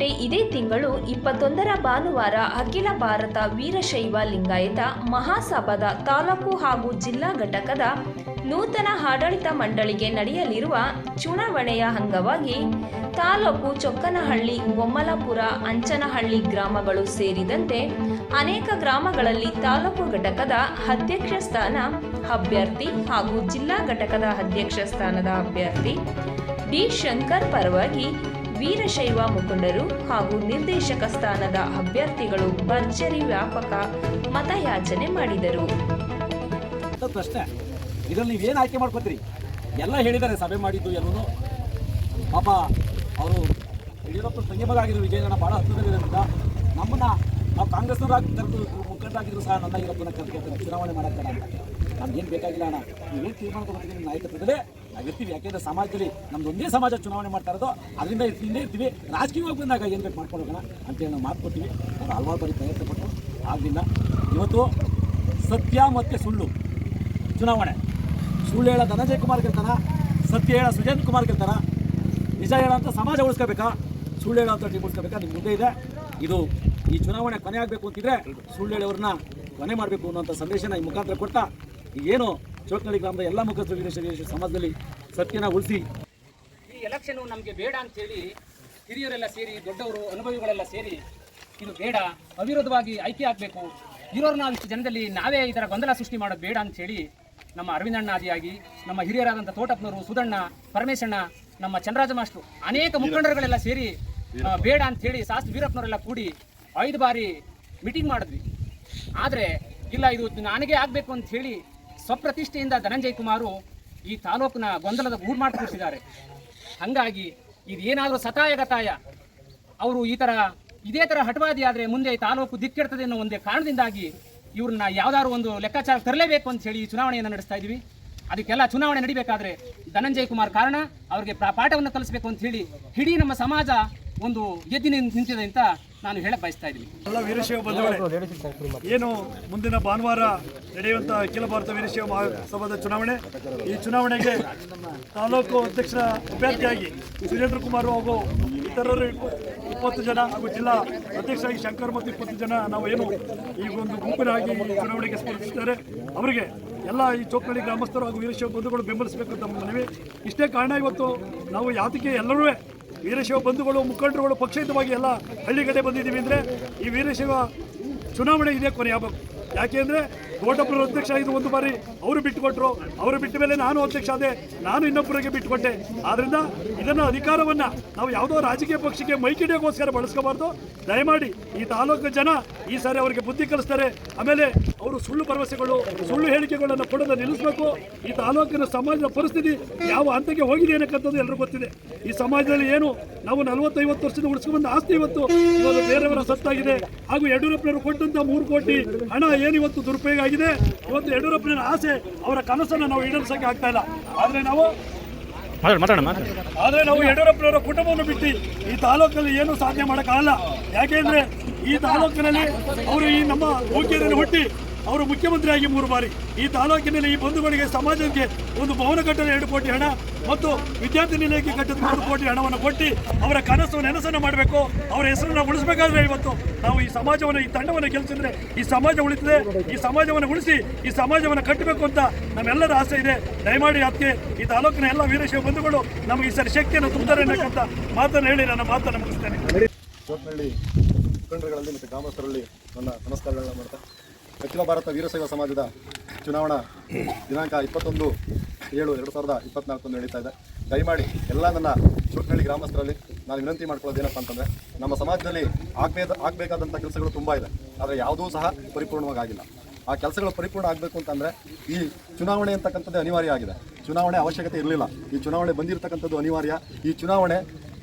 ಹೊಸಪೇಟೆ ಇದೇ ತಿಂಗಳು ಇಪ್ಪತ್ತೊಂದರ ಭಾನುವಾರ ಅಖಿಲ ಭಾರತ ವೀರಶೈವ ಲಿಂಗಾಯತ ಮಹಾಸಭಾದ ತಾಲೂಕು ಹಾಗೂ ಜಿಲ್ಲಾ ಘಟಕದ ನೂತನ ಆಡಳಿತ ಮಂಡಳಿಗೆ ನಡೆಯಲಿರುವ ಚುನಾವಣೆಯ ಅಂಗವಾಗಿ ತಾಲೂಕು ಚೊಕ್ಕನಹಳ್ಳಿ ಬೊಮ್ಮಲಾಪುರ ಅಂಚನಹಳ್ಳಿ ಗ್ರಾಮಗಳು ಸೇರಿದಂತೆ ಅನೇಕ ಗ್ರಾಮಗಳಲ್ಲಿ ತಾಲೂಕು ಘಟಕದ ಅಧ್ಯಕ್ಷ ಸ್ಥಾನ ಅಭ್ಯರ್ಥಿ ಹಾಗೂ ಜಿಲ್ಲಾ ಘಟಕದ ಅಧ್ಯಕ್ಷ ಸ್ಥಾನದ ಅಭ್ಯರ್ಥಿ ಡಿ. ಶಂಕರ್ ಪರವಾಗಿ ವೀರಶೈವ ಮುಖಂಡರು ಹಾಗೂ ನಿರ್ದೇಶಕ ಸ್ಥಾನದ ಅಭ್ಯರ್ಥಿಗಳು ಭರ್ಜರಿ ವ್ಯಾಪಕ ಮತಯಾಚನೆ ಮಾಡಿದರು. ಪ್ರಶ್ನೆ ಇದರಲ್ಲಿ ಏನು ಆಯ್ಕೆ ಮಾಡ್ಕೋತೀರಿ? ಎಲ್ಲ ಹೇಳಿದ್ದಾರೆ, ಸಭೆ ಮಾಡಿದ್ದು ಎಲ್ಲೂ ಪಾಪ, ಅವರು ಯಡಿಯೂರಪ್ಪ ತಂಗಿ ಮಗ ಆಗಿದ್ರು ವಿಜಯಗಣ ಭಾಳ ಹತ್ತಿರದಲ್ಲಿರೋದ್ರಿಂದ ನಮ್ಮನ್ನ ನಾವು ಕಾಂಗ್ರೆಸ್ನವರಾಗಿ ಕರೆದು ಮುಖಂಡರಾಗಿದ್ರು ಸಹ ನನ್ನ ಈರಪ್ಪನ ಕರೆದು ಚುನಾವಣೆ ಮಾಡಕ್ಕೆ ನಮ್ಗೇನು ಬೇಕಾಗಿಲ್ಲ ಅಣ್ಣ. ನೀವೇನು ತೀರ್ಮಾನ ತಗೊಂಡಿದ್ದೀನಿ ನಾಯಕತ್ವದಲ್ಲೇ ನಾವು ಇರ್ತೀವಿ ಯಾಕೆಂದ್ರೆ ಸಮಾಜದಲ್ಲಿ ನಮ್ದು ಒಂದೇ ಸಮಾಜ ಚುನಾವಣೆ ಮಾಡ್ತಾ ಇರೋದು. ಅದರಿಂದ ಹಿಂದೆ ಇರ್ತೀವಿ. ರಾಜಕೀಯವಾಗಿ ಬಂದಾಗ ಏನು ಬೇಕು ಮಾಡ್ಕೊಳ್ಳೋಣ ಅಂತೇಳಿ ನಾವು ಮಾತು ಕೊಟ್ಟಿವಿ ನಾವು ಹಲವಾರು ಬಾರಿ ಪ್ರಯತ್ನ ಪಟ್ಟು ಆಗಲಿಲ್ಲ. ಇವತ್ತು ಸತ್ಯ ಮತ್ತು ಸುಳ್ಳು ಚುನಾವಣೆ. ಸುಳ್ಳು ಹೇಳೋ ಧನಂಜಯ್ ಕುಮಾರ್ ಗೆಲ್ತಾನ? ಸತ್ಯ ಹೇಳೋ ಸುಜೇಂದ್ರ ಕುಮಾರ್ ಗೆಲ್ತಾನ? ನಿಜ ಅಂತ ಸಮಾಜ ಉಳಿಸ್ಕೋಬೇಕಾ? ಸುಳ್ಳು ಅಂತ ಟೀಮ್ ಉಳಿಸ್ಕೋಬೇಕಾ? ನಿಮ್ಮ ಮುಂದೆ ಇದೆ. ಇದು ಈ ಚುನಾವಣೆ ಕೊನೆ ಆಗಬೇಕು ಅಂತಿದ್ರೆ ಸುಳ್ಳು ಹೇಳೋರನ್ನ ಕೊನೆ ಮಾಡಬೇಕು ಅನ್ನೋಂಥ ಸಂದೇಶನ ಈ ಮುಖಾಂತರ ಕೊಟ್ಟ ಏನು ಚೋಟ್ನಳ್ಳಿ ಗ್ರಾಮದ ಎಲ್ಲ ಮುಖಸ್ಥರು ಸಮಾಜದಲ್ಲಿ ಸತ್ಯನ ಉಳಿಸಿ ಈ ಎಲೆಕ್ಷನ್ ನಮಗೆ ಬೇಡ ಅಂತೇಳಿ ಹಿರಿಯರೆಲ್ಲ ಸೇರಿ ದೊಡ್ಡವರು ಅನುಭವಿಗಳೆಲ್ಲ ಸೇರಿ ಇದು ಬೇಡ. ಅವಿರೋಧವಾಗಿ ಆಯ್ಕೆ ಆಗಬೇಕು. ಇರೋರು ನಾವು ಇಷ್ಟು ಜನದಲ್ಲಿ ನಾವೇ ಈ ಥರ ಗೊಂದಲ ಸೃಷ್ಟಿ ಮಾಡೋದು ಬೇಡ ಅಂತೇಳಿ ನಮ್ಮ ಅರವಿಂದಣ್ಣ ಆದಿಯಾಗಿ ನಮ್ಮ ಹಿರಿಯರಾದಂಥ ತೋಟಪ್ಪನವರು ಸುಧಣ್ಣ ಪರಮೇಶಣ್ಣ ನಮ್ಮ ಚಂದ್ರರಾಜ ಮಾಸ್ಟ್ರು ಅನೇಕ ಮುಖಂಡರುಗಳೆಲ್ಲ ಸೇರಿ ಬೇಡ ಅಂತೇಳಿ ಸಾಸ್ತ್ರ ವೀರಪ್ಪನವರೆಲ್ಲ ಕೂಡಿ ಐದು ಬಾರಿ ಮೀಟಿಂಗ್ ಮಾಡಿದ್ವಿ. ಆದರೆ ಇಲ್ಲ ಇದು ನನಗೆ ಆಗಬೇಕು ಅಂತ ಹೇಳಿ ಸ್ವಪ್ರತಿಷ್ಠೆಯಿಂದ ಧನಂಜಯ್ ಕುಮಾರು ಈ ತಾಲೂಕಿನ ಗೊಂದಲದ ಗೂಡು ಮಾಡಿ ಕೂರಿಸಿದ್ದಾರೆ ಹಾಗಾಗಿ ಇದೇನಾದರೂ ಸತಾಯ ಗತಾಯ, ಅವರು ಈ ಥರ ಇದೇ ಥರ ಹಠವಾದಿ ಆದರೆ ಮುಂದೆ ತಾಲೂಕು ದಿಕ್ಕೆಡ್ತದೆ ಅನ್ನೋ ಒಂದೇ ಕಾರಣದಿಂದಾಗಿ ಇವ್ರನ್ನ ಯಾವ್ದಾದ್ರು ಒಂದು ಲೆಕ್ಕಾಚಾರ ತರಲೇಬೇಕು ಅಂತ ಹೇಳಿ ಈ ಚುನಾವಣೆಯನ್ನು ನಡೆಸ್ತಾ ಇದ್ದೀವಿ ಅದಕ್ಕೆಲ್ಲ ಚುನಾವಣೆ ನಡಿಬೇಕಾದ್ರೆ ಧನಂಜಯ್ ಕುಮಾರ್ ಕಾರಣ, ಅವರಿಗೆ ಪಾಠವನ್ನು ಕಲಿಸಬೇಕು ಅಂತ ಹೇಳಿ ಇಡೀ ನಮ್ಮ ಸಮಾಜ ಒಂದು ಎದ್ದು ನಿಂತ್- ನಿಂತಿದೆ ಅಂತ ನಾನು ಹೇಳ ಬಯಸ್ತಾ ಇದ್ದೀನಿ. ಏನು ಮುಂದಿನ ಭಾನುವಾರ ನಡೆಯುವಂತಹ ಅಖಿಲ ಭಾರತ ವೀರಶೈವ ಮಹಾಸಭಾದ ಚುನಾವಣೆ. ಈ ಚುನಾವಣೆಗೆ ತಾಲೂಕು ಅಧ್ಯಕ್ಷರ ಅಭ್ಯರ್ಥಿಯಾಗಿ ಸುರೇಂದ್ರ ಕುಮಾರ್ ಹಾಗೂ ಇತರರು ಇಪ್ಪ- ಇಪ್ಪತ್ತು ಜನ ಹಾಗೂ ಜಿಲ್ಲಾ ಅಧ್ಯಕ್ಷರಾಗಿ ಶಂಕರ್ ಮತ್ತು ಇಪ್ಪತ್ತು ಜನ ನಾವು ಏನು ಈ ಒಂದು ಗುಂಪಿನಾಗಿ ಚುನಾವಣೆಗೆ ಸ್ಪರ್ಧಿಸಿದ್ದಾರೆ. ಅವರಿಗೆ ಎಲ್ಲ ಈ ಚೌಕಳಿ ಗ್ರಾಮಸ್ಥರು ಹಾಗೂ ವೀರಶೈವ ಬಂಧುಗಳು ಬೆಂಬಲಿಸಬೇಕು ಅಂತ ಮನವಿ. ಇಷ್ಟೇ ಕಾರಣ ಇವತ್ತು ನಾವು ಯಾತಕ್ಕೆ ಎಲ್ಲರೂ ವೀರಶೈವ ಬಂಧುಗಳು, ಮುಖಂಡರುಗಳು ಪಕ್ಷಯುತವಾಗಿ ಎಲ್ಲ ಹಳ್ಳಿಗಡೆ ಬಂದಿದ್ದೀವಿ ಅಂದರೆ ಈ ವೀರಶಿವ ಚುನಾವಣೆ ಇದೆ ಕೊನೆ ಯಾಕೆ ಅಂದರೆ ದೊಡ್ಡೊಬ್ಬರು ಅಧ್ಯಕ್ಷ ಆಯಿತು ಒಂದು ಬಾರಿ ಅವರು ಬಿಟ್ಟುಕೊಟ್ರು. ಅವರು ಬಿಟ್ಟ ಮೇಲೆ ನಾನು ಅಧ್ಯಕ್ಷ ಆದೆ, ನಾನು ಇನ್ನೊಬ್ಬರಿಗೆ ಬಿಟ್ಟುಕೊಟ್ಟೆ. ಆದ್ದರಿಂದ ಇದನ್ನು ಅಧಿಕಾರವನ್ನು ನಾವು ಯಾವುದೋ ರಾಜಕೀಯ ಪಕ್ಷಕ್ಕೆ ಮೈಕಿಡಿಯೋಗೋಸ್ಕರ ಬಳಸ್ಕೋಬಾರ್ದು. ದಯಮಾಡಿ ಈ ತಾಲೂಕು ಜನ ಈ ಸಾರಿ ಅವರಿಗೆ ಬುದ್ಧಿ ಕಲಿಸ್ತಾರೆ. ಆಮೇಲೆ ಅವರು ಸುಳ್ಳು ಭರವಸೆಗಳು, ಸುಳ್ಳು ಹೇಳಿಕೆಗಳನ್ನು ಕೊಡೋದು ನಿಲ್ಲಿಸಬೇಕು. ಈ ತಾಲೂಕಿನ ಸಮಾಜದ ಪರಿಸ್ಥಿತಿ ಯಾವ ಹಂತಕ್ಕೆ ಹೋಗಿದೆ ಅನ್ನಕ್ಕಂಥದ್ದು ಎಲ್ಲರಿಗೂ ಗೊತ್ತಿದೆ. ಈ ಸಮಾಜದಲ್ಲಿ ಏನು ನಾವು ನಲವತ್ತೈವತ್ತು ವರ್ಷದ ಉಳಿಸ್ಕೊಂಡ ಆಸ್ತಿ ಇವತ್ತು, ಇವಾಗ ಬೇರೆಯವರ ಸತ್ತಾಗಿದೆ. ಹಾಗೂ ಯಡಿಯೂರಪ್ಪನವರು ಕೊಟ್ಟಂತ ಮೂರು ಕೋಟಿ ಹಣ ಏನು ಇವತ್ತು ದುರುಪಯೋಗ ಆಗಿದೆ. ಇವತ್ತು ಯಡಿಯೂರಪ್ಪನ ಆಸೆ ಅವರ ಕನಸನ್ನು ನಾವು ಈಡೇರಿಸೋಕೆ ಆಗ್ತಾ ಇಲ್ಲ. ಆದರೆ ನಾವು ಆದ್ರೆ ನಾವು ಯಡಿಯೂರಪ್ಪನವರ ಕುಟುಂಬವನ್ನು ಬಿಟ್ಟು ಈ ತಾಲೂಕಲ್ಲಿ ಏನು ಸಾಧನೆ ಮಾಡೋಕ್ಕಾಗಲ್ಲ. ಯಾಕೆಂದ್ರೆ ಈ ತಾಲೂಕಿನಲ್ಲಿ ಅವರು ಈ ನಮ್ಮ ಹೋಗಿಯಲ್ಲಿ ಹುಟ್ಟಿ ಅವರು ಮುಖ್ಯಮಂತ್ರಿಯಾಗಿ ಮೂರು ಬಾರಿ. ಈ ತಾಲೂಕಿನಲ್ಲಿ ಈ ಬಂಧುಗಳಿಗೆ ಸಮಾಜಕ್ಕೆ ಒಂದು ಭವನ ಕಟ್ಟಲು ಎರಡು ಕೋಟಿ ಹಣ ಮತ್ತು ವಿದ್ಯಾರ್ಥಿ ನಿಲಯಕ್ಕೆ ಕಟ್ಟಲು ಮೂರು ಕೋಟಿ ಹಣವನ್ನು ಕೊಟ್ಟು ಅವರ ಕನಸು ನೆನಸನ್ನು ಮಾಡಬೇಕು. ಅವರ ಹೆಸರನ್ನು ಉಳಿಸಬೇಕಾದ್ರೆ ಇವತ್ತು ನಾವು ಈ ಸಮಾಜವನ್ನು, ಈ ತಂಡವನ್ನು ಗೆಲ್ಲಿಸಿದ್ರೆ ಈ ಸಮಾಜ ಉಳಿತದೆ. ಈ ಸಮಾಜವನ್ನು ಉಳಿಸಿ, ಈ ಸಮಾಜವನ್ನು ಕಟ್ಟಬೇಕು ಅಂತ ನಮ್ಮೆಲ್ಲರ ಆಸೆ ಇದೆ. ದಯಮಾಡಿ ಅದಕ್ಕೆ ಈ ತಾಲೂಕಿನ ಎಲ್ಲ ವೀರಶೈವ ಬಂಧುಗಳು ನಮಗೆ ಈ ಸರಿ ಶಕ್ತಿಯನ್ನು ತುಂಬುತ್ತಾರೆ ಅನ್ನಕ್ಕಂಥ ಮಾತನ್ನು ಹೇಳಿ ನನ್ನ ಮಾತನ್ನು ಮುಗಿಸ್ತೇನೆ. ಮುಖಂಡರುಗಳಲ್ಲಿ ಮತ್ತು ಗ್ರಾಮಸ್ಥರಲ್ಲಿ ನನ್ನ ನಮಸ್ಕಾರಗಳನ್ನು ಮಾಡ್ತಾ ಅಖಿಲ ಭಾರತ ವೀರಶೈವ ಸಮಾಜದ ಚುನಾವಣಾ ದಿನಾಂಕ ಇಪ್ಪತ್ತೊಂದು ಏಳು ಎರಡು ಸಾವಿರದ ಇಪ್ಪತ್ನಾಲ್ಕಂದು ನಡೀತಾ ಇದೆ. ದಯಮಾಡಿ ಎಲ್ಲ ನನ್ನ ಚೋಟ್ನಳ್ಳಿ ಗ್ರಾಮಸ್ಥರಲ್ಲಿ ನಾನು ವಿನಂತಿ ಮಾಡ್ಕೊಳ್ಳೋದೇನಪ್ಪ ಅಂತಂದರೆ, ನಮ್ಮ ಸಮಾಜದಲ್ಲಿ ಆಗಬೇಕ ಆಗಬೇಕಾದಂಥ ಕೆಲಸಗಳು ತುಂಬ ಇದೆ. ಆದರೆ ಯಾವುದೂ ಸಹ ಪರಿಪೂರ್ಣವಾಗಿ ಆಗಿಲ್ಲ ಆ ಕೆಲಸಗಳು ಪರಿಪೂರ್ಣ ಆಗಬೇಕು ಅಂತಂದರೆ ಈ ಚುನಾವಣೆ ಅಂತಕ್ಕಂಥದ್ದು ಅನಿವಾರ್ಯ ಆಗಿದೆ. ಚುನಾವಣೆ ಅವಶ್ಯಕತೆ ಇರಲಿಲ್ಲ. ಈ ಚುನಾವಣೆ ಬಂದಿರತಕ್ಕಂಥದ್ದು ಅನಿವಾರ್ಯ. ಈ ಚುನಾವಣೆ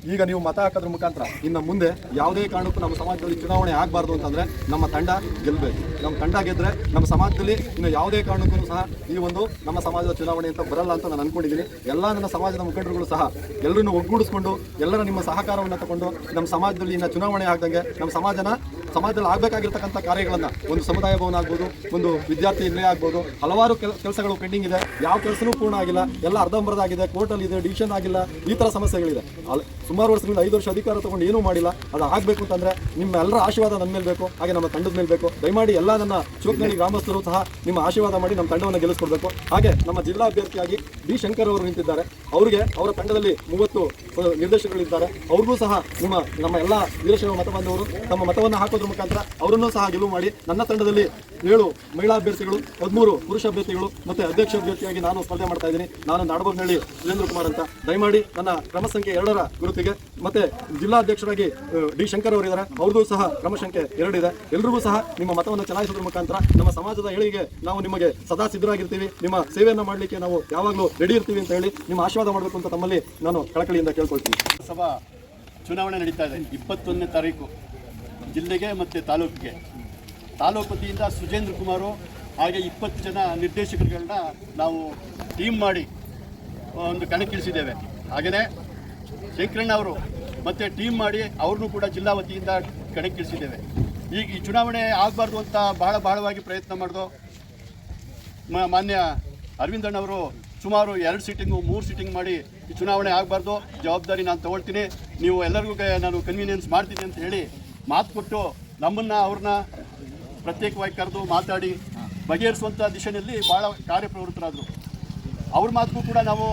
ಈಗ ನೀವು ಮತ ಹಾಕೋದ್ರ ಮುಖಾಂತರ ಇನ್ನು ಮುಂದೆ ಯಾವುದೇ ಕಾರಣಕ್ಕೂ ನಮ್ಮ ಸಮಾಜದಲ್ಲಿ ಚುನಾವಣೆ ಆಗಬಾರ್ದು ಅಂತಂದರೆ ನಮ್ಮ ತಂಡ ಗೆಲ್ಲಬೇಕು ನಮ್ಮ ತಂಡ ಗೆದ್ದರೆ ನಮ್ಮ ಸಮಾಜದಲ್ಲಿ ಇನ್ನು ಯಾವುದೇ ಕಾರಣಕ್ಕೂ ಸಹ ಈ ಒಂದು ನಮ್ಮ ಸಮಾಜದ ಚುನಾವಣೆ ಅಂತ ಬರಲ್ಲ ಅಂತ ನಾನು ಅಂದ್ಕೊಂಡಿದ್ದೀನಿ ಎಲ್ಲ ನನ್ನ ಸಮಾಜದ ಮುಖಂಡರುಗಳು ಸಹ ಎಲ್ಲರನ್ನು ಒಗ್ಗೂಡಿಸ್ಕೊಂಡು ಎಲ್ಲರ ನಿಮ್ಮ ಸಹಕಾರವನ್ನು ತಗೊಂಡು ನಮ್ಮ ಸಮಾಜದಲ್ಲಿ ಇನ್ನು ಚುನಾವಣೆ ಆಗ್ದಂಗೆ ನಮ್ಮ ಸಮಾಜನ ಸಮಾಜದಲ್ಲಿ ಆಗಬೇಕಾಗಿರ್ತಕ್ಕಂಥ ಕಾರ್ಯಗಳನ್ನು ಒಂದು ಸಮುದಾಯ ಭವನ ಆಗ್ಬೋದು, ಒಂದು ವಿದ್ಯಾರ್ಥಿ ನಿಲಯ ಆಗ್ಬೋದು, ಹಲವಾರು ಕೆಲಸಗಳು ಪೆಂಡಿಂಗ್ ಇದೆ. ಯಾವ ಕೆಲಸನೂ ಪೂರ್ಣ ಆಗಿಲ್ಲ, ಎಲ್ಲ ಅರ್ಧಂಬರ್ಧಾಗಿದೆ ಕೋರ್ಟಲ್ಲಿ ಇದೆ ಡಿಸಿಷನ್ ಆಗಿಲ್ಲ, ಈ ಥರ ಸಮಸ್ಯೆಗಳಿದೆ. ಸುಮಾರು ವರ್ಷಗಳಿಂದ ಐದು ವರ್ಷ ಅಧಿಕಾರ ತೊಗೊಂಡು ಏನೂ ಮಾಡಿಲ್ಲ. ಅದು ಆಗಬೇಕು ಅಂತಂದರೆ ನಿಮ್ಮ ಎಲ್ಲರ ಆಶೀರ್ವಾದ ನನ್ನ ಮೇಲೆ ಬೇಕು, ಹಾಗೆ ನಮ್ಮ ತಂಡದ ಮೇಲೆ ಬೇಕು. ದಯಮಾಡಿ ಎಲ್ಲ ನನ್ನ ಚೋಕ್ನಳ್ಳಿ ಗ್ರಾಮಸ್ಥರು ಸಹ ನಿಮ್ಮ ಆಶೀರ್ವಾದ ಮಾಡಿ ನಮ್ಮ ತಂಡವನ್ನು ಗೆಲ್ಲಿಸ್ಕೊಡ್ಬೇಕು. ಹಾಗೆ ನಮ್ಮ ಜಿಲ್ಲಾ ಅಭ್ಯರ್ಥಿಯಾಗಿ ಡಿ ಶಂಕರ್ ಅವರು ನಿಂತಿದ್ದಾರೆ. ಅವರಿಗೆ ಅವರ ತಂಡದಲ್ಲಿ ಮೂವತ್ತು ನಿರ್ದೇಶಕಗಳಿದ್ದಾರೆ ಅವ್ರಿಗೂ ಸಹ ನಿಮ್ಮ, ನಮ್ಮ ಎಲ್ಲ ನಿರ್ದೇಶಕರು ಮತ ಬಂದವರು ತಮ್ಮ ಮತವನ್ನು ಹಾಕೋದ್ರ ಮುಖಾಂತರ ಅವರನ್ನೂ ಸಹ ಗೆಲುವು ಮಾಡಿ ನನ್ನ ತಂಡದಲ್ಲಿ ಏಳು ಮಹಿಳಾ ಅಭ್ಯರ್ಥಿಗಳು, ಹದಿಮೂರು ಪುರುಷ ಅಭ್ಯರ್ಥಿಗಳು ಮತ್ತೆ ಅಧ್ಯಕ್ಷ ಅಭ್ಯರ್ಥಿಯಾಗಿ ನಾನು ಸ್ಪರ್ಧೆ ಮಾಡ್ತಾ ಇದ್ದೀನಿ. ನಾನು ನಾಡಬಗ್ನಳ್ಳಿ ಸುರೇಂದ್ರ ಕುಮಾರ್ ಅಂತ. ದಯಮಾಡಿ ನನ್ನ ಕ್ರಮ ಸಂಖ್ಯೆ ಎರಡರ ಗುರುತಿಗೆ ಮತ್ತೆ ಜಿಲ್ಲಾಧ್ಯಕ್ಷರಾಗಿ ಡಿ ಶಂಕರ್ ಅವರಿದ್ದಾರೆ. ಅವ್ರದ್ದು ಸಹ ಕ್ರಮ ಸಂಖ್ಯೆ ಎರಡಿದೆ. ಎಲ್ರಿಗೂ ಸಹ ನಿಮ್ಮ ಮತವನ್ನು ಚಲಾಯಿಸೋದ್ರ ಮುಖಾಂತರ ನಮ್ಮ ಸಮಾಜದ ಏಳಿಗೆ ನಾವು ನಿಮಗೆ ಸದಾ ಸಿದ್ಧರಾಗಿರ್ತೀವಿ. ನಿಮ್ಮ ಸೇವೆಯನ್ನು ಮಾಡಲಿಕ್ಕೆ ನಾವು ಯಾವಾಗಲೂ ರೆಡಿ ಇರ್ತೀವಿ ಅಂತ ಹೇಳಿ ನಿಮ್ಮ ಆಶೀರ್ವಾದ ಮಾಡಬೇಕು ಅಂತ ತಮ್ಮಲ್ಲಿ ನಾನು ಕಳಕಳಿಯಿಂದ ಕೇಳ್ಕೊಳ್ತೀನಿ. ಸಭಾ ಚುನಾವಣೆ ನಡೀತಾ ಇದೆ. ಇಪ್ಪತ್ತೊಂದನೇ ತಾರೀಕು. ಜಿಲ್ಲೆಗೆ ಮತ್ತು ತಾಲೂಕಿಗೆ. ತಾಲೂಕು ವತಿಯಿಂದ ಸುಜೇಂದ್ರ ಕುಮಾರು ಹಾಗೆ ಇಪ್ಪತ್ತು ಜನ ನಿರ್ದೇಶಕರುಗಳನ್ನ ನಾವು ಟೀಮ್ ಮಾಡಿ ಒಂದು ಕಣಕ್ಕಿಳಿಸಿದ್ದೇವೆ. ಹಾಗೆಯೇ ಶಂಕರಣ್ಣ ಅವರು ಮತ್ತು ಟೀಮ್ ಮಾಡಿ ಅವ್ರನ್ನೂ ಕೂಡ ಜಿಲ್ಲಾ ವತಿಯಿಂದ ಕಣಕ್ಕಿಳಿಸಿದ್ದೇವೆ. ಈಗ ಈ ಚುನಾವಣೆ ಆಗಬಾರ್ದು ಅಂತ ಬಹಳ ಬಹಳವಾಗಿ ಪ್ರಯತ್ನ ಮಾಡಿದ್ರು ಮಾನ್ಯ ಅರವಿಂದಣ್ಣವರು ಸುಮಾರು ಎರಡು ಸೀಟಿಂಗು ಮೂರು ಸೀಟಿಂಗ್ ಮಾಡಿ ಈ ಚುನಾವಣೆ ಆಗಬಾರ್ದು. ಜವಾಬ್ದಾರಿ ನಾನು ತೊಗೊಳ್ತೀನಿ. ನೀವು ಎಲ್ಲರಿಗೂ ನಾನು ಕನ್ವೀನಿಯನ್ಸ್ ಮಾಡ್ತೀನಿ ಅಂತ ಹೇಳಿ ಮಾತು ಕೊಟ್ಟು ನಮ್ಮನ್ನು ಅವ್ರನ್ನ ಪ್ರತ್ಯೇಕವಾಗಿ ಕರೆದು ಮಾತಾಡಿ ಬಗೆಹರಿಸುವಂಥ ದಿಶೆಯಲ್ಲಿ ಭಾಳ ಕಾರ್ಯಪ್ರವೃತ್ತರಾದರು. ಅವ್ರ ಮಾತಿಗೂ ಕೂಡ ನಾವು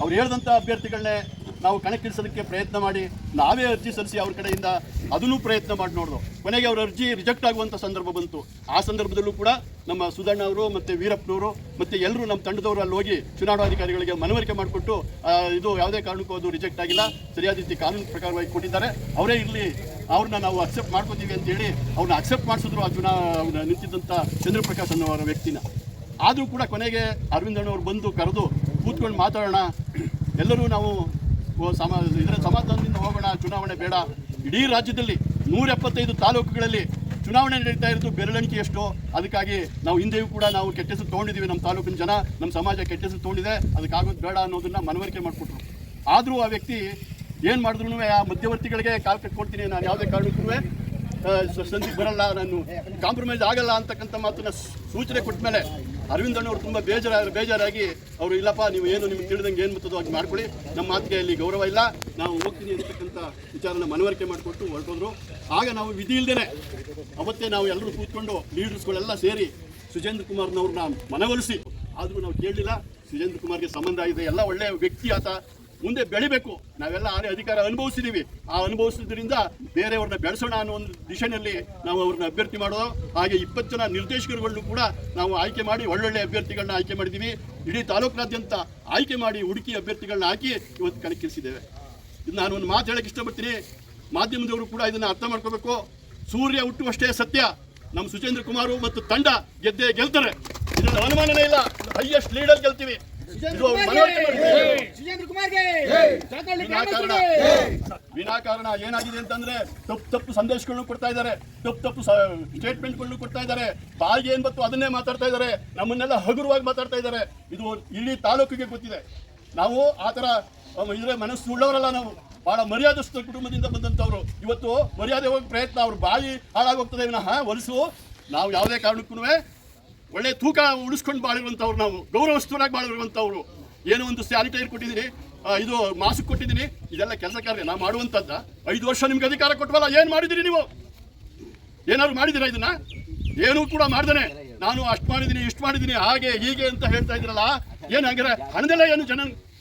ಅವ್ರು ಹೇಳಿದಂಥ ಅಭ್ಯರ್ಥಿಗಳನ್ನೇ ನಾವು ಕಣಕ್ಕಿಳಿಸೋದಕ್ಕೆ ಪ್ರಯತ್ನ ಮಾಡಿ, ನಾವೇ ಅರ್ಜಿ ಸಲ್ಲಿಸಿ ಅವ್ರ ಕಡೆಯಿಂದ ಅದನ್ನು ಪ್ರಯತ್ನ ಮಾಡಿ ನೋಡಿದ್ರು ಕೊನೆಗೆ ಅವ್ರ ಅರ್ಜಿ ರಿಜೆಕ್ಟ್ ಆಗುವಂಥ ಸಂದರ್ಭ ಬಂತು. ಆ ಸಂದರ್ಭದಲ್ಲೂ ಕೂಡ ನಮ್ಮ ಸುಧಣ್ಣ ಅವರು ಮತ್ತು ವೀರಪ್ಪನವರು ಮತ್ತು ಎಲ್ಲರೂ ನಮ್ಮ ತಂಡದವರು ಅಲ್ಲಿ ಹೋಗಿ ಚುನಾವಣಾಧಿಕಾರಿಗಳಿಗೆ ಮನವರಿಕೆ ಮಾಡಿಕೊಟ್ಟು ಇದು ಯಾವುದೇ ಕಾರಣಕ್ಕೂ ಅದು ರಿಜೆಕ್ಟ್ ಆಗಿಲ್ಲ. ಸರಿಯಾದ ರೀತಿ ಕಾನೂನು ಪ್ರಕಾರವಾಗಿ ಕೊಟ್ಟಿದ್ದಾರೆ. ಅವರೇ ಇರಲಿ, ಅವ್ರನ್ನ ನಾವು ಅಕ್ಸೆಪ್ಟ್ ಮಾಡ್ಕೋತೀವಿ ಅಂತೇಳಿ ಅವ್ರನ್ನ ಅಕ್ಸೆಪ್ಟ್ ಮಾಡಿಸಿದ್ರು ಆ ಚುನಾ ನಿಂತಿದ್ದಂಥ ಚಂದ್ರಪ್ರಕಾಶ್ ಅನ್ನೋರ ವ್ಯಕ್ತಿನ. ಆದರೂ ಕೂಡ ಕೊನೆಗೆ ಅರವಿಂದಣ್ಣವ್ರು ಬಂದು ಕರೆದು ಕೂತ್ಕೊಂಡು ಮಾತಾಡೋಣ. ಎಲ್ಲರೂ ನಾವು ಸಮ, ಇದರ ಸಮಾಧಾನದಿಂದ ಹೋಗೋಣ, ಚುನಾವಣೆ ಬೇಡ. ಇಡೀ ರಾಜ್ಯದಲ್ಲಿ ನೂರ ಎಪ್ಪತ್ತೈದು ತಾಲೂಕುಗಳಲ್ಲಿ ಚುನಾವಣೆ ನಡೀತಾ ಇರೋದು ಬೆರಳೆಣಿಕೆ ಎಷ್ಟು. ಅದಕ್ಕಾಗಿ ನಾವು ಹಿಂದೆಯೂ ಕೂಡ ನಾವು ಕೆಟ್ಟ ಹೆಸರು ತೊಗೊಂಡಿದ್ದೀವಿ ನಮ್ಮ ತಾಲೂಕಿನ ಜನ, ನಮ್ಮ ಸಮಾಜ ಕೆಟ್ಟ ಹೆಸರು ತೊಗೊಂಡಿದೆ ಅದಕ್ಕಾಗೋದು ಬೇಡ ಅನ್ನೋದನ್ನು ಮನವರಿಕೆ ಮಾಡಿಕೊಟ್ರು. ಆದರೂ ಆ ವ್ಯಕ್ತಿ ಏನು ಮಾಡಿದ್ರು ಆ ಮಧ್ಯವರ್ತಿಗಳಿಗೆ ಕಾಲ್ ಕಟ್ಕೊಡ್ತೀನಿ ನಾನು ಯಾವುದೇ ಕಾರಣಕ್ಕೂ ಸಂಧಿಗೆ ಬರಲ್ಲ, ನಾನು ಕಾಂಪ್ರಮೈಸ್ ಆಗಲ್ಲ ಅಂತಕ್ಕಂಥ ಮಾತನ್ನ ಸೂಚನೆ ಕೊಟ್ಟ ಮೇಲೆ ಅರವಿಂದ್ ಅಣ್ಣವ್ರು ತುಂಬ ಬೇಜಾರ ಬೇಜಾರಾಗಿ ಅವರು, ಇಲ್ಲಪ್ಪ, ನೀವು ಏನು ನಿಮ್ಗೆ ತಿಳಿದಂಗೆ ಏನು ಬರ್ತದೋ ಹಾಗೆ ಮಾಡ್ಕೊಳ್ಳಿ. ನಮ್ಮ ಮಾತಿಗೆ ಅಲ್ಲಿ ಗೌರವ ಇಲ್ಲ. ನಾವು ಹೋಗ್ತೀನಿ ಅಂತಕ್ಕಂಥ ವಿಚಾರನ ಮನವರಿಕೆ ಮಾಡಿಕೊಟ್ಟು ಹೊರಟೋದ್ರು. ಆಗ ನಾವು ವಿಧಿ ಇಲ್ದೇನೆ ಅವತ್ತೇ ನಾವು ಎಲ್ಲರೂ ಕೂತ್ಕೊಂಡು ಲೀಡರ್ಸ್ಗಳೆಲ್ಲ ಸೇರಿ ಸುಜೇಂದ್ರ ಕುಮಾರ್ನವ್ರನ್ನ ಮನವೊಲಿಸಿ. ಆದರೂ ನಾವು ಕೇಳಲಿಲ್ಲ. ಸುಜೇಂದ್ರ ಕುಮಾರ್ಗೆ ಸಂಬಂಧ ಇದೆ ಎಲ್ಲ ಒಳ್ಳೆಯ ವ್ಯಕ್ತಿ ಆತ. ಮುಂದೆ ಬೆಳಿಬೇಕು. ನಾವೆಲ್ಲ ಆನೆ ಅಧಿಕಾರ ಅನುಭವಿಸಿದ್ದೀವಿ ಆ ಅನುಭವಿಸಿದ್ರಿಂದ ಬೇರೆಯವ್ರನ್ನ ಬೆಳೆಸೋಣ ಅನ್ನೋ ಒಂದು ದಿಶೆಯಲ್ಲಿ ನಾವು ಅವ್ರನ್ನ ಅಭ್ಯರ್ಥಿ ಮಾಡೋದು. ಹಾಗೆ ಇಪ್ಪತ್ತು ಜನ ನಿರ್ದೇಶಕರುಗಳನ್ನು ಕೂಡ ನಾವು ಆಯ್ಕೆ ಮಾಡಿ ಒಳ್ಳೊಳ್ಳೆ ಅಭ್ಯರ್ಥಿಗಳನ್ನ ಆಯ್ಕೆ ಮಾಡಿದ್ದೀವಿ ಇಡೀ ತಾಲೂಕಿನಾದ್ಯಂತ ಆಯ್ಕೆ ಮಾಡಿ ಹುಡುಕಿ ಅಭ್ಯರ್ಥಿಗಳನ್ನ ಹಾಕಿ ಇವತ್ತು ಕಣಕ್ಕಿಳಿಸಿದ್ದೇವೆ. ಇದು ನಾನು ಒಂದು ಮಾತು ಹೇಳಕ್ಕೆ ಇಷ್ಟಪಡ್ತೀನಿ. ಮಾಧ್ಯಮದವರು ಕೂಡ ಇದನ್ನು ಅರ್ಥ ಮಾಡ್ಕೋಬೇಕು. ಸೂರ್ಯ ಹುಟ್ಟುವಷ್ಟೇ ಸತ್ಯ. ನಮ್ಮ ಸುಚೇಂದ್ರ ಕುಮಾರ್ ಮತ್ತು ತಂಡ ಗೆದ್ದೇ ಗೆಲ್ತಾರೆ. ಇದರಲ್ಲಿ ಅನುಮಾನನೇ ಇಲ್ಲ. ಹೈಯೆಸ್ಟ್ ಲೀಡರ್ ಗೆಲ್ತೀವಿ. ವಿನಾಕಾರಣ! ಏನಾಗಿದೆ ಅಂತಂದ್ರೆ ತಪ್ಪು ತಪ್ಪು ಸಂದೇಶಗಳನ್ನು ಕೊಡ್ತಾ ಇದ್ದಾರೆ. ತಪ್ಪು ತಪ್ಪು ಸ್ಟೇಟ್ಮೆಂಟ್ಗಳನ್ನು ಕೊಡ್ತಾ ಇದ್ದಾರೆ. ಬಾಯಿಗೆ ಏನ್ ಬತ್ತು ಅದನ್ನೇ ಮಾತಾಡ್ತಾ ಇದ್ದಾರೆ. ನಮ್ಮನ್ನೆಲ್ಲ ಹಗುರವಾಗಿ ಮಾತಾಡ್ತಾ ಇದ್ದಾರೆ. ಇದು ಇಡೀ ತಾಲೂಕಿಗೆ ಗೊತ್ತಿದೆ. ನಾವು ಆ ಥರ ಇದ್ರೆ ಮನಸ್ಸು ಉಳ್ಳವರಲ್ಲ ನಾವು. ಬಹಳ ಮರ್ಯಾದಸ್ಥ ಕುಟುಂಬದಿಂದ ಬಂದಂಥವ್ರು. ಇವತ್ತು ಮರ್ಯಾದೆ ಹೋಗಿ ಪ್ರಯತ್ನ ಅವ್ರ ಬಾಯಿ ಹಾಳಾಗೋಗ್ತದೆ. ವಿನಃ ಹೊಲಸು ನಾವು ಯಾವುದೇ ಕಾರಣಕ್ಕೂ ಒಳ್ಳೆ ತೂಕ ಉಳಿಸ್ಕೊಂಡು ಬಾಳಿರುವಂಥವ್ರು ನಾವು ಗೌರವಸ್ಥರಾಗಿ ಬಾಳಿರುವಂಥವ್ರು. ಏನೋ ಒಂದು ಸ್ಯಾನಿಟೈರ್ ಕೊಟ್ಟಿದ್ದೀನಿ ಇದು ಮಾಸ್ಕ್ ಕೊಟ್ಟಿದ್ದೀನಿ, ಇದೆಲ್ಲ ಕೆಲಸ ಕಾರ್ಯ, ನಾವು ಮಾಡುವಂಥದ್ದ. ಐದು ವರ್ಷ ನಿಮ್ಗೆ ಅಧಿಕಾರ ಕೊಟ್ಟವಲ್ಲ ಏನು ಮಾಡಿದಿರಿ ನೀವು? ಏನಾದ್ರು ಮಾಡಿದ್ದೀರಾ ಇದನ್ನ? ಏನೂ ಕೂಡ ಮಾಡ್ದೇನೆ. ನಾನು ಅಷ್ಟು ಮಾಡಿದ್ದೀನಿ, ಇಷ್ಟು ಮಾಡಿದ್ದೀನಿ, ಹಾಗೆ, ಹೀಗೆ ಅಂತ ಹೇಳ್ತಾ ಇದ್ರಲ್ಲ, ಏನು ಹಣದಲ್ಲೇ ಏನು ಜನ,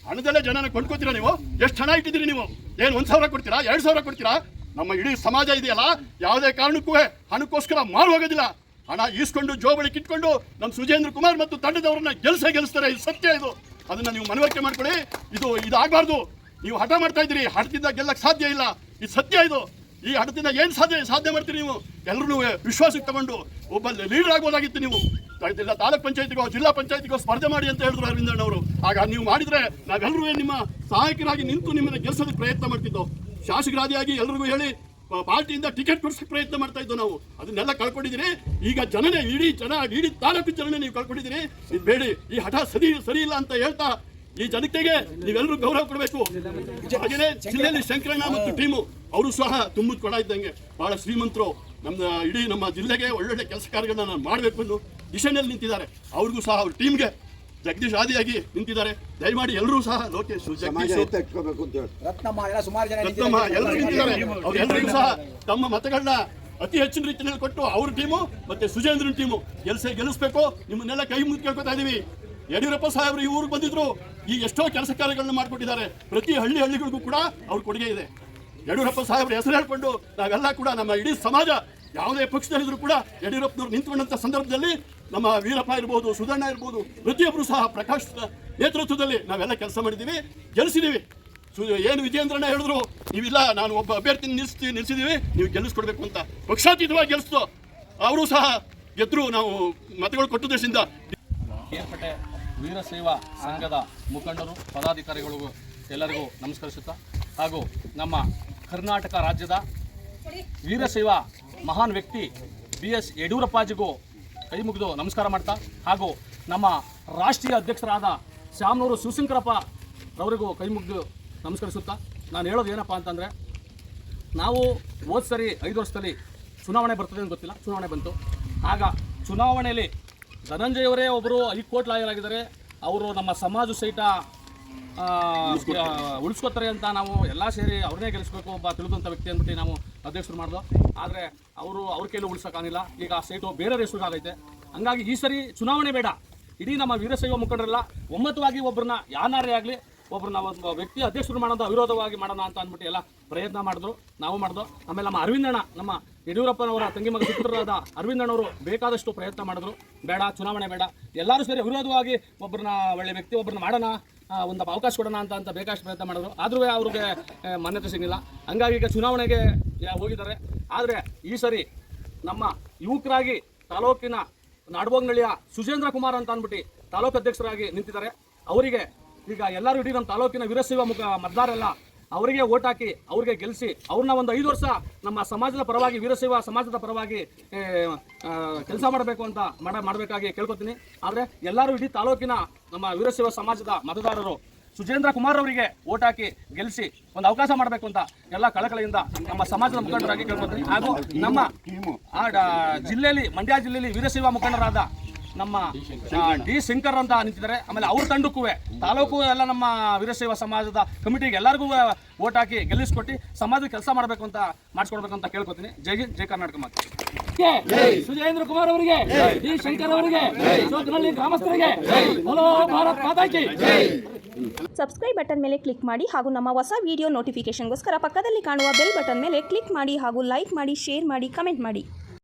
ಹಣದಲ್ಲೇ ಜನನ ಕೊಂಡ್ಕೋತೀರಾ ನೀವು? ಎಷ್ಟು ಹಣ ಇಟ್ಟಿದ್ದೀರಿ ನೀವು? ಏನು ಒಂದು ಸಾವಿರ ಕೊಡ್ತೀರಾ, ಎರಡು ಸಾವಿರ ಕೊಡ್ತೀರಾ? ನಮ್ಮ ಇಡೀ ಸಮಾಜ ಇದೆಯಲ್ಲ, ಯಾವುದೇ ಕಾರಣಕ್ಕೂ ಹಣಕ್ಕೋಸ್ಕರ ಮಾರು ಹೋಗೋದಿಲ್ಲ. ಹಣ ಈಸ್ಕೊಂಡು ಜೋಬಳಿ ಕಿಟ್ಕೊಂಡು ನಮ್ಮ ಸುಜೇಂದ್ರ ಕುಮಾರ್ ಮತ್ತು ತಂಡದವರನ್ನ ಗೆಲ್ಸ ಗೆಲ್ಲಿಸ್ತಾರೆ ಇದು ಸತ್ಯ ಇದು. ಅದನ್ನ ನೀವು ಮನವರಿಕೆ ಮಾಡ್ಕೊಳ್ಳಿ. ಇದು ಇದಾಗಬಾರ್ದು ನೀವು ಹಠ ಮಾಡ್ತಾ ಇದ್ದೀರಿ. ಹಠದಿಂದ ಗೆಲ್ಲಕ್ಕೆ ಸಾಧ್ಯ ಇಲ್ಲ. ಇದು ಸತ್ಯ ಇದು. ಈ ಹಠದಿಂದ ಏನು ಸಾಧ್ಯ ಸಾಧ್ಯ ಮಾಡ್ತೀರಿ ನೀವು? ಎಲ್ಲರೂ ವಿಶ್ವಾಸಕ್ಕೆ ತಗೊಂಡು ಒಬ್ಬ ಲೀಡರ್ ಆಗ್ಬೋದಾಗಿತ್ತು ನೀವು. ತಾಲೂಕ್ ಪಂಚಾಯತಿಗೋ, ಜಿಲ್ಲಾ ಪಂಚಾಯತಿಗೋ ಸ್ಪರ್ಧೆ ಮಾಡಿ ಅಂತ ಹೇಳಿದ್ರು ಅರವಿಂದಣ್ಣವರು ಆಗ ನೀವು ಮಾಡಿದರೆ ನಾವೆಲ್ಲರೂ ನಿಮ್ಮ ಸಹಾಯಕರಾಗಿ ನಿಂತು ನಿಮ್ಮನ್ನು ಗೆಲ್ಸೋದಕ್ಕೆ ಪ್ರಯತ್ನ ಮಾಡ್ತಿದ್ದೋ. ಶಾಸಕರಾದಿಯಾಗಿ ಎಲ್ರಿಗೂ ಹೇಳಿ ಪಾರ್ಟಿಯಿಂದ ಟಿಕೆಟ್ ಕೊಡ್ಸಕ್ಕೆ ಪ್ರಯತ್ನ ಮಾಡ್ತಾ ಇದ್ದೋ ನಾವು. ಅದನ್ನೆಲ್ಲ ಕಳ್ಕೊಂಡಿದ್ದೀರಿ. ಈಗ ಜನನೇ ಇಡೀ ಜನ, ಇಡೀ ತಾಲೂಕು ಜನನೇ ನೀವು ಕಳ್ಕೊಂಡಿದ್ದೀರಿ. ಇದು ಬೇಡಿ. ಈ ಹಠ ಸರಿ ಸರಿ ಇಲ್ಲ ಅಂತ ಹೇಳ್ತಾ ಈ ಜನತೆಗೆ ನೀವೆಲ್ಲರೂ ಗೌರವ ಕೊಡಬೇಕು. ಹಾಗೆಯೇ ಜಿಲ್ಲೆಯಲ್ಲಿ ಶಂಕರಣ್ಣ ಮತ್ತು ಟೀಮು, ಅವರು ಸಹ ತುಂಬದ ಕೊಡ ಇದ್ದಂಗೆ. ಬಹಳ ಶ್ರೀಮಂತರು. ನಮ್ಮ ಇಡೀ ನಮ್ಮ ಜಿಲ್ಲೆಗೆ ಒಳ್ಳೊಳ್ಳೆ ಕೆಲಸ ಕಾರ್ಯಗಳನ್ನ ಮಾಡಬೇಕು ಅನ್ನೋ ದಿಶೆಯಲ್ಲಿ ನಿಂತಿದ್ದಾರೆ. ಅವ್ರಿಗೂ ಸಹ ಅವ್ರ ಟೀಮ್ಗೆ ಜಗದೀಶ್ ಆದಿಯಾಗಿ ನಿಂತಿದ್ದಾರೆ. ದಯಮಾಡಿ ಎಲ್ಲರೂ ಸಹ ಲೋಕೇಶ್ ಜಗದೀಶ್ ರತ್ನಮ್ಮ ಎಲ್ಲ ಸುಮಾರು ಜನ ರತ್ನಮ್ಮ ಎಲ್ಲರೂ ನಿಂತಿದ್ದಾರೆ. ಅವ್ರೆಲ್ಲರಿಗೂ ಸಹ ತಮ್ಮ ಮತಗಳನ್ನ ಅತಿ ಹೆಚ್ಚಿನ ರೀತಿಯಲ್ಲಿ ಕೊಟ್ಟು ಅವ್ರ ಟೀಮು ಮತ್ತೆ ಸುಜೇಂದ್ರನ್ ಟೀಮು ಗೆಲ್ಸೆ ಗೆಲ್ಲಿಸ್ಬೇಕು. ನಿಮ್ಮನ್ನೆಲ್ಲ ಕೈ ಮುಗಿದು ಕೇಳ್ಕೊತಾ ಇದೀವಿ. ಯಡಿಯೂರಪ್ಪ ಸಾಹೇಬರು ಈ ಊರಿಗೆ ಬಂದಿದ್ರು. ಈ ಎಷ್ಟೋ ಕೆಲಸ ಕಾರ್ಯಗಳನ್ನ ಮಾಡಿಕೊಟ್ಟಿದ್ದಾರೆ. ಪ್ರತಿ ಹಳ್ಳಿ ಹಳ್ಳಿಗಳಿಗೂ ಕೂಡ ಅವ್ರ ಕೊಡುಗೆ ಇದೆ. ಯಡಿಯೂರಪ್ಪ ಸಾಹೇಬ್ರ ಹೆಸರು ಹೇಳ್ಕೊಂಡು ನಾವೆಲ್ಲ ಕೂಡ ನಮ್ಮ ಇಡೀ ಸಮಾಜ ಯಾವುದೇ ಪಕ್ಷದಲ್ಲಿದ್ದರೂ ಕೂಡ ಯಡಿಯೂರಪ್ಪನವರು ನಿಂತ್ಕೊಂಡಂಥ ಸಂದರ್ಭದಲ್ಲಿ ನಮ್ಮ ವೀರಪ್ಪ ಇರ್ಬೋದು ಸುಧಣ್ಣ ಇರ್ಬೋದು ಪ್ರತಿಯೊಬ್ಬರು ಸಹ ಪ್ರಕಾಶ್ ನೇತೃತ್ವದಲ್ಲಿ ನಾವೆಲ್ಲ ಕೆಲಸ ಮಾಡಿದ್ದೀವಿ, ಗೆಲ್ಲಿಸಿದ್ದೀವಿ. ಸು, ಏನು ವಿಜಯೇಂದ್ರಣ್ಣ ಹೇಳಿದ್ರು, ನೀವಿಲ್ಲ, ನಾನು ಒಬ್ಬ ಅಭ್ಯರ್ಥಿ ನಿಲ್ಲಿಸ್ತೀವಿ ನಿಲ್ಲಿಸಿದ್ದೀವಿ, ನೀವು ಗೆಲ್ಲಿಸ್ಕೊಡ್ಬೇಕು ಅಂತ. ಪಕ್ಷಾತೀತವಾಗಿ ಗೆಲ್ಲಿಸ್ತು. ಅವರು ಸಹ ಗೆದ್ರು, ನಾವು ಮತಗಳು ಕೊಟ್ಟು ದೇಶದಿಂದ. ವೀರ ವೀರಶೈವ ಸಂಘದ ಮುಖಂಡರು, ಪದಾಧಿಕಾರಿಗಳು ಎಲ್ಲರಿಗೂ ನಮಸ್ಕರಿಸುತ್ತಾ ಹಾಗೂ ನಮ್ಮ ಕರ್ನಾಟಕ ರಾಜ್ಯದ ವೀರಶೈವ ಮಹಾನ್ ವ್ಯಕ್ತಿ ಬಿ ಎಸ್ ಯಡಿಯೂರಪ್ಪಾಜಿಗೂ ಕೈ ಮುಗಿದು ನಮಸ್ಕಾರ ಮಾಡ್ತಾ ಹಾಗೂ ನಮ್ಮ ರಾಷ್ಟ್ರೀಯ ಅಧ್ಯಕ್ಷರಾದ ಶ್ಯಾಮನೂರು ಶಿವಶಂಕರಪ್ಪ ಅವರಿಗೂ ಕೈ ಮುಗಿದು ನಮಸ್ಕರಿಸುತ್ತಾ ನಾನು ಹೇಳೋದು ಏನಪ್ಪ ಅಂತಂದರೆ, ನಾವು ಹೋದ ಸರಿ ಐದು ವರ್ಷದಲ್ಲಿ ಚುನಾವಣೆ ಬರ್ತದೆ ಅಂತ ಗೊತ್ತಿಲ್ಲ, ಚುನಾವಣೆ ಬಂತು. ಆಗ ಚುನಾವಣೆಯಲ್ಲಿ ಧನಂಜಯವರೇ ಒಬ್ಬರು ಹೈಕೋರ್ಟ್ ಲಾಯರ್ ಆಗಿದ್ದಾರೆ ಅವರು ನಮ್ಮ ಸಮಾಜ ಸಹಿತ ಉಳಿಸ್ಕೊತಾರೆ ಅಂತ ನಾವು ಎಲ್ಲ ಸೇರಿ ಅವ್ರನ್ನೇ ಗೆಲ್ಲಿಸ್ಬೇಕು ಒಬ್ಬ ತಿಳಿದಂಥ ವ್ಯಕ್ತಿ ಅಂದ್ಬಿಟ್ಟು ನಾವು ಅಧ್ಯಕ್ಷರು ಮಾಡಿದ್ವು ಆದರೆ ಅವರು ಅವ್ರ ಕೈಲೂ ಉಳಿಸೋಕ್ಕಾಗಿಲ್ಲ ಈಗ ಆ ಸೀಟು ಬೇರೆ ರೇಸ್ಗಾಗೈತೆ ಹಂಗಾಗಿ ಈ ಸರಿ ಚುನಾವಣೆ ಬೇಡ. ಇಡೀ ನಮ್ಮ ವೀರಶೈವ ಮುಖಂಡರೆಲ್ಲ ಒಮ್ಮತವಾಗಿ ಒಬ್ಬರನ್ನ ಯಾನಾರೇ ಆಗಲಿ ಒಬ್ಬರನ್ನ ಒಬ್ಬ ವ್ಯಕ್ತಿ ಅಧ್ಯಕ್ಷರು ಮಾಡೋದು ಅವಿರೋಧವಾಗಿ ಮಾಡೋಣ ಅಂತ ಅಂದ್ಬಿಟ್ಟು ಎಲ್ಲ ಪ್ರಯತ್ನ ಮಾಡಿದ್ರು. ನಾವು ಮಾಡಿದ್ರು ಆಮೇಲೆ ನಮ್ಮ ಅರವಿಂದಣ್ಣ ನಮ್ಮ ಯಡಿಯೂರಪ್ಪನವರ ತಂಗಿ ಮಗ ಪುತ್ರರಾದ ಅರವಿಂದಣ್ಣವರು ಬೇಕಾದಷ್ಟು ಪ್ರಯತ್ನ ಮಾಡಿದ್ರು. ಬೇಡ, ಚುನಾವಣೆ ಬೇಡ. ಎಲ್ಲರೂ ಸೇರಿ ಅವಿರೋಧವಾಗಿ ಒಬ್ಬರನ್ನ ಒಳ್ಳೆ ವ್ಯಕ್ತಿ ಒಬ್ಬರನ್ನ ಮಾಡೋಣ ಒಂದು ಅವಕಾಶ ಕೊಡೋಣ ಅಂತ ಅಂತ ಬೇಕಾದಷ್ಟು ಪ್ರಯತ್ನ ಮಾಡಿದ್ರು. ಆದರೂ ಅವ್ರಿಗೆ ಮಾನ್ಯತೆ ಸಿಗಲಿಲ್ಲ. ಹಂಗಾಗಿ ಈಗ ಚುನಾವಣೆಗೆ ಹೋಗಿದ್ದಾರೆ. ಆದರೆ ಈ ಸರಿ ನಮ್ಮ ಯುವಕರಾಗಿ ತಾಲೂಕಿನ ನಾಡಬೋಗ್ನಳ್ಳಿಯ ಸುಜೇಂದ್ರ ಕುಮಾರ್ ಅಂತ ಅಂದ್ಬಿಟ್ಟು ತಾಲೂಕು ಅಧ್ಯಕ್ಷರಾಗಿ ನಿಂತಿದ್ದಾರೆ. ಅವರಿಗೆ ಈಗ ಎಲ್ಲರೂ ಇಡೀ ನಮ್ಮ ತಾಲೂಕಿನ ವೀರಶೈವ ಮುಖ ಮತದಾರರೆಲ್ಲ ಅವರಿಗೆ ಓಟ್ ಹಾಕಿ ಅವ್ರಿಗೆ ಗೆಲ್ಲಿಸಿ ಅವ್ರನ್ನ ಒಂದು ಐದು ವರ್ಷ ನಮ್ಮ ಸಮಾಜದ ಪರವಾಗಿ, ವೀರಶೈವ ಸಮಾಜದ ಪರವಾಗಿ ಕೆಲಸ ಮಾಡಬೇಕು ಅಂತ ಮಾಡ, ಮಾಡಬೇಕಾಗಿ ಕೇಳ್ಕೊತೀನಿ. ಆದರೆ ಎಲ್ಲರೂ ಇಡೀ ತಾಲೂಕಿನ ನಮ್ಮ ವೀರಶೈವ ಸಮಾಜದ ಮತದಾರರು ಸುಜೇಂದ್ರ ಕುಮಾರ್ ಅವರಿಗೆ ಓಟ್ ಹಾಕಿ ಗೆಲ್ಲಿಸಿ ಒಂದು ಅವಕಾಶ ಮಾಡಬೇಕು ಅಂತ ಎಲ್ಲ ಕಳಕಳಿಯಿಂದ ನಮ್ಮ ಸಮಾಜದ ಮುಖಂಡರಾಗಿ ಕೇಳ್ಕೊತೀನಿ. ಹಾಗೂ ನಮ್ಮ ಆ ಜಿಲ್ಲೆಯಲ್ಲಿ, ಮಂಡ್ಯ ಜಿಲ್ಲೆಯಲ್ಲಿ ವೀರಶೈವ ಮುಖಂಡರಾದ ನಮ್ಮ ಡಿ ಶಂಕರ್. ಅಂತ ನಿಂತಿದ್ದಾರೆ. ಆಮೇಲೆ ಅವ್ರ ತಂಡಕ್ಕೂ ತಾಲೂಕು ಎಲ್ಲ ನಮ್ಮ ವೀರಶೈವ ಸಮಾಜದ ಕಮಿಟಿಗೆ ಎಲ್ಲರಿಗೂ ಓಟ್ ಹಾಕಿ ಗೆಲ್ಲಿಸ್ಕೊಟ್ಟು ಸಮಾಜದ ಕೆಲಸ ಮಾಡಬೇಕು ಅಂತ ಮಾಡಿಸ್ಕೊಡ್ಬೇಕು ಅಂತ ಕೇಳ್ಕೊತೀನಿ. ಜೈ ಹಿಂದ್ ಜೈ ಕರ್ನಾಟಕ ಮಾತು. ಸುಜೇಂದ್ರ ಕುಮಾರ್ ಅವರಿಗೆ ಡಿ ಶಂಕರ್ ಅವರಿಗೆ ಗ್ರಾಮಸ್ಥರಿಗೆ ಭಾರತ್ ಸಬ್ಸ್ಕ್ರೈಬ್ ಬಟನ್ ಮೇಲೆ ಕ್ಲಿಕ್ ಮಾಡಿ ಹಾಗೂ ನಮ್ಮ ಹೊಸ ವಿಡಿಯೋ ನೋಟಿಫಿಕೇಶನ್ಗೋಸ್ಕರ ಪಕ್ಕದಲ್ಲಿ ಕಾಣುವ ಬೆಲ್ ಬಟನ್ ಮೇಲೆ ಕ್ಲಿಕ್ ಮಾಡಿ ಹಾಗೂ ಲೈಕ್ ಮಾಡಿ ಶೇರ್ ಮಾಡಿ ಕಮೆಂಟ್ ಮಾಡಿ.